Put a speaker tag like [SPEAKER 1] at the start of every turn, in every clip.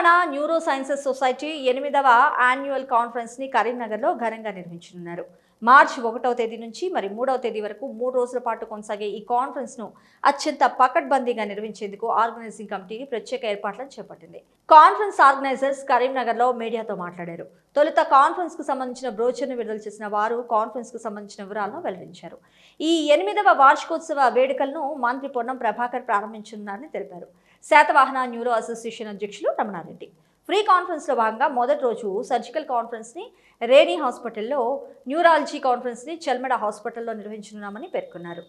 [SPEAKER 1] Telangana neuro sciences society ఎనిమిదవ annual కాన్ఫరెన్స్ని కరీంనగర్లో ఘనంగా నిర్వహించనున్నారు. మార్చి ఒకటవ తేదీ నుంచి మరి మూడవ తేదీ వరకు మూడు రోజుల పాటు కొనసాగే ఈ కాన్ఫరెన్స్ను అత్యంత పకడ్బందీగా నిర్వహించేందుకు ఆర్గనైజింగ్ కమిటీ ప్రత్యేక ఏర్పాట్లను చేపట్టింది. కాన్ఫరెన్స్ ఆర్గనైజర్స్ కరీంనగర్లో మీడియాతో మాట్లాడారు. తొలుత కాన్ఫరెన్స్కు సంబంధించిన బ్రోచర్ను విడుదల చేసిన వారు కాన్ఫరెన్స్కు సంబంధించిన వివరాలను వెల్లడించారు. ఈ ఎనిమిదవ వార్షికోత్సవ వేడుకలను మంత్రి పొన్నం ప్రభాకర్ ప్రారంభించనున్నారని తెలిపారు. శాతవాహన న్యూరో అసోసియేషన్ అధ్యక్షులు రమణారెడ్డి. ఫ్రీ కాన్ఫరెన్స్లో భాగంగా మొదటి రోజు సర్జికల్ కాన్ఫరెన్స్ని రేణి హాస్పిటల్లో న్యూరాలజీ కాన్ఫరెన్స్ని చెల్మెడ హాస్పిటల్లో నిర్వహించనున్నామని పేర్కొన్నారు.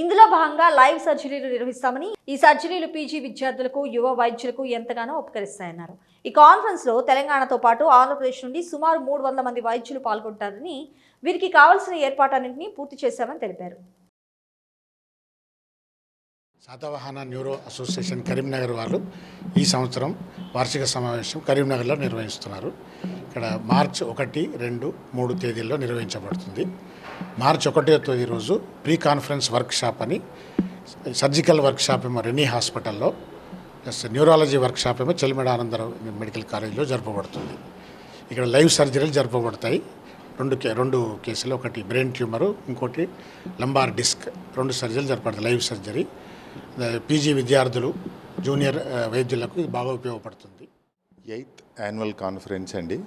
[SPEAKER 1] ఇందులో భాగంగా లైవ్ సర్జరీలు నిర్వహిస్తామని ఈ సర్జరీలు పీజీ విద్యార్థులకు యువ వైద్యులకు ఎంతగానో ఉపకరిస్తాయన్నారు. ఈ కాన్ఫరెన్స్లో తెలంగాణతో పాటు ఆంధ్రప్రదేశ్ నుండి సుమారు మూడు వందల మంది వైద్యులు పాల్గొంటారని వీరికి కావాల్సిన ఏర్పాటన్నింటినీ పూర్తి చేశామని తెలిపారు.
[SPEAKER 2] శాతవాహన న్యూరో అసోసియేషన్ కరీంనగర్ వాళ్ళు ఈ సంవత్సరం వార్షిక సమావేశం కరీంనగర్లో నిర్వహిస్తున్నారు. ఇక్కడ మార్చ్ ఒకటి రెండు మూడు తేదీల్లో నిర్వహించబడుతుంది. మార్చ్ ఒకటో తేదీ రోజు ప్రీ కాన్ఫరెన్స్ వర్క్షాప్ అని సర్జికల్ వర్క్షాప్ ఏమో రెనీ హాస్పిటల్లో ప్లస్ న్యూరాలజీ వర్క్షాప్ ఏమో చెల్లిమెడ ఆనందరావు మెడికల్ కాలేజీలో జరపబడుతుంది. ఇక్కడ లైవ్ సర్జరీలు జరపబడతాయి. రెండు కే రెండు కేసులు ఒకటి బ్రెయిన్ ట్యూమరు ఇంకోటి లంబార్ డిస్క్ రెండు సర్జరీలు జరపడతాయి లైవ్ సర్జరీ. పీజీ విద్యార్థులు జూనియర్ వైద్యులకు ఇది బాగా ఉపయోగపడుతుంది.
[SPEAKER 3] ఎయిత్ యాన్యువల్ కాన్ఫరెన్స్ అండి.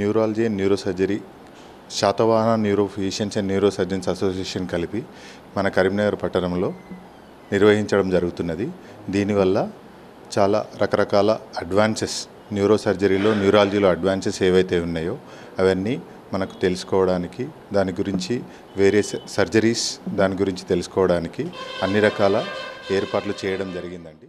[SPEAKER 3] Neurology and neuro surgery Satavahana neuro physicians and neuro surgeons association కలిపి మన కరీంనగర్ పట్టణంలో నిర్వహించడం జరుగుతున్నది. దీనివల్ల చాలా రకరకాల అడ్వాన్సెస్ న్యూరో సర్జరీలో న్యూరాలజీలో అడ్వాన్సెస్ ఏవైతే ఉన్నాయో అవన్నీ మనకు తెలుసుకోవడానికి దాని గురించి వేరే సర్జరీస్ దాని గురించి తెలుసుకోవడానికి అన్ని రకాల ఏర్పాట్లు చేయడం జరిగిందండి.